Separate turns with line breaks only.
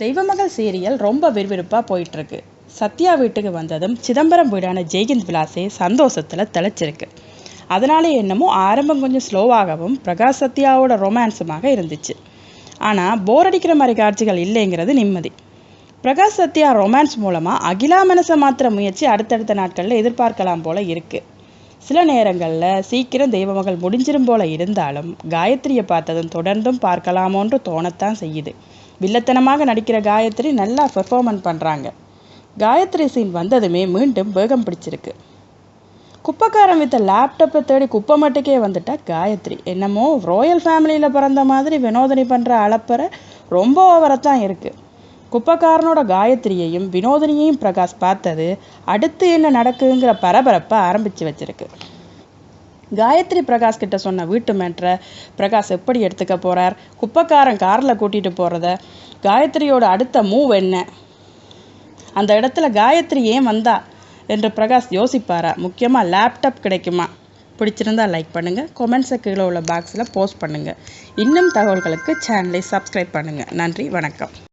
Deivamagal serial ரொம்ப விறுவிறுப்பாக போயிட்டுருக்கு. சத்யா வீட்டுக்கு வந்ததும் சிதம்பரம் வீடான ஜெய்கிந்த் விலாஸே சந்தோஷத்தில் தெளிச்சிருக்கு. அதனால என்னமோ ஆரம்பம் கொஞ்சம் ஸ்லோவாகவும் பிரகாஷ் சத்யாவோட ரொமான்ஸுமாக இருந்துச்சு. ஆனால் போர் அடிக்கிற மாதிரி காட்சிகள் இல்லைங்கிறது நிம்மதி. பிரகாஷ் சத்யா ரொமான்ஸ் மூலமாக அகிலா மனசை மாத்திர முயற்சி அடுத்தடுத்த நாட்களில் எதிர்பார்க்கலாம் போல இருக்குது சில நேரங்களில் சீக்கிரம் தெய்வமகள் முடிஞ்சிரும் போல இருந்தாலும் காயத்ரியை பார்த்ததும் தொடர்ந்தும் பார்க்கலாமோன்று தோணத்தான் செய்யுது. வில்லத்தனமாக நடிக்கிற காயத்ரி நல்லா பெர்ஃபார்மன் பண்ணுறாங்க காயத்ரி சீன் வந்ததுமே மீண்டும் வேகம் பிடிச்சிருக்கு. குப்பைக்காரன் வித்த லேப்டாப்பை தேடி குப்பை மட்டுக்கே வந்துட்டா காயத்ரி. என்னமோ ரோயல் ஃபேமிலியில் பிறந்த மாதிரி வினோதனி பண்ணுற அளப்பறை ரொம்ப ஓவராக தான் இருக்குது குப்பைக்காரனோட காயத்ரியையும் வினோதினியையும் பிரகாஷ் பார்த்தது அடுத்து என்ன நடக்குங்கிற பரபரப்பை ஆரம்பித்து வச்சிருக்கு. காயத்ரி பிரகாஷ் கிட்ட சொன்ன வீட்டு மேட்ரை பிரகாஷ் எப்படி எடுத்துக்க போறார்? குப்பைக்காரன் காரில் கூட்டிட்டு போறத காயத்ரியோட அடுத்த மூவ் என்ன? அந்த இடத்துல காயத்ரி ஏன் வந்தா? என்று பிரகாஷ் யோசிப்பாரா? முக்கியமாக லேப்டாப் கிடைக்குமா? பிடிச்சிருந்தா லைக் பண்ணுங்கள் கொமெண்ட்ஸை கீழே உள்ள பாக்ஸில் போஸ்ட் பண்ணுங்கள் இன்னும் தகவல்களுக்கு சேனலை சப்ஸ்கிரைப் பண்ணுங்கள் நன்றி வணக்கம்.